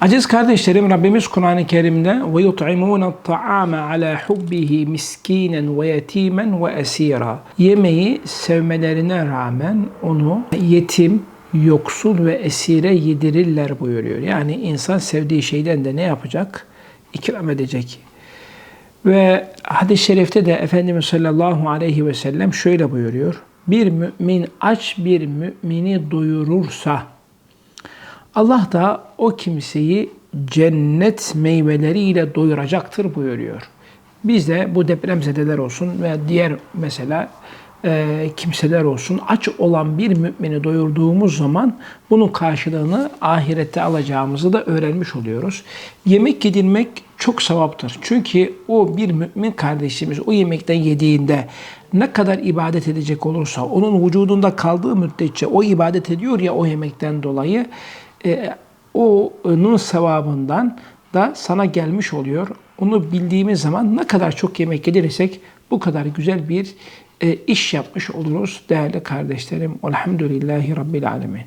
Aziz kardeşlerim Rabbimiz Kur'an-ı Kerim'de ve yut'imûne ta'ame ala hubbihi miskinen ve yetimen ve esira. Yemeği sevmelerine rağmen onu yetim, yoksul ve esire yedirirler buyuruyor. Yani insan sevdiği şeyden de ne yapacak? İkram edecek. Ve hadis-i şerifte de Efendimiz sallallahu aleyhi ve sellem şöyle buyuruyor. Bir mümin aç bir mümini doyurursa Allah da o kimseyi cennet meyveleriyle doyuracaktır buyuruyor. Biz de bu depremzedeler olsun veya diğer mesela e, kimseler olsun aç olan bir mümini doyurduğumuz zaman bunun karşılığını ahirette alacağımızı da öğrenmiş oluyoruz. Yemek yedirmek çok sevaptır. Çünkü o bir mümin kardeşimiz o yemekten yediğinde ne kadar ibadet edecek olursa onun vücudunda kaldığı müddetçe o ibadet ediyor ya o yemekten dolayı e, onun sevabından da sana gelmiş oluyor. Onu bildiğimiz zaman ne kadar çok yemek yedirirsek bu kadar güzel bir e, iş yapmış oluruz değerli kardeşlerim. Elhamdülillahi Rabbil Alemin.